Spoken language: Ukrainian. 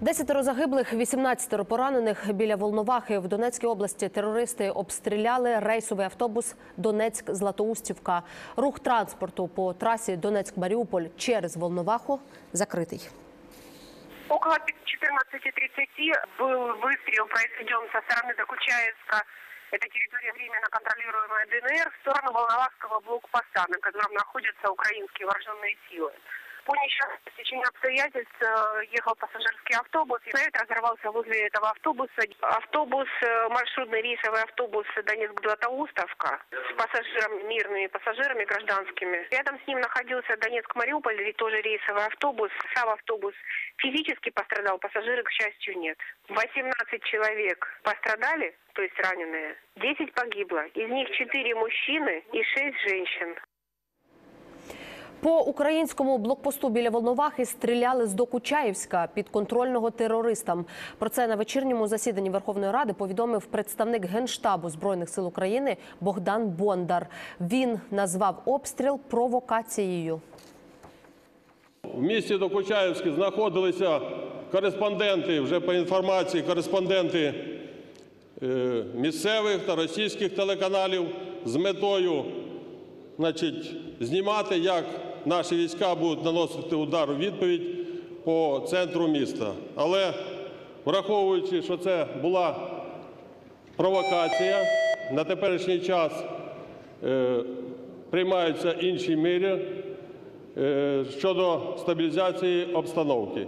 Десятеро загиблих, 18 поранених біля Волновахи в Донецькій області. Терористи обстріляли рейсовий автобус Донецьк-Златоустівка. Рух транспорту по трасі Донецьк-Маріуполь через Волноваху закритий. Около 14.30 был выстрел произведен со стороны Докучаевска, это территория временно контролируемая ДНР, в сторону Волновахского блокпоста, на котором находятся украинские вооруженные силы. По несчастному стечению обстоятельств э, ехал пассажирский автобус, снаряд разорвался возле этого автобуса. Автобус, э, маршрутный рейсовый автобус Донецк-Златоустовка с пассажирами, мирными пассажирами гражданскими. Рядом с ним находился Донецк-Мариуполь, тоже рейсовый автобус. Сам автобус физически пострадал, пассажиры, к счастью, нет. 18 человек пострадали, то есть раненые. 10 погибло. Из них 4 мужчины и 6 женщин. По українському блокпосту біля Волновахи стріляли з Докучаєвська підконтрольного терористам. Про це на вечірньому засіданні Верховної Ради повідомив представник Генштабу Збройних сил України Богдан Бондар. Він назвав обстріл провокацією. В місті Докучаєвське знаходилися кореспонденти, вже по інформації, кореспонденти е, місцевих та російських телеканалів з метою значить, знімати, як наші війська будуть наносити удар у відповідь по центру міста. Але враховуючи, що це була провокація, на теперішній час е, приймаються інші міри е, щодо стабілізації обстановки.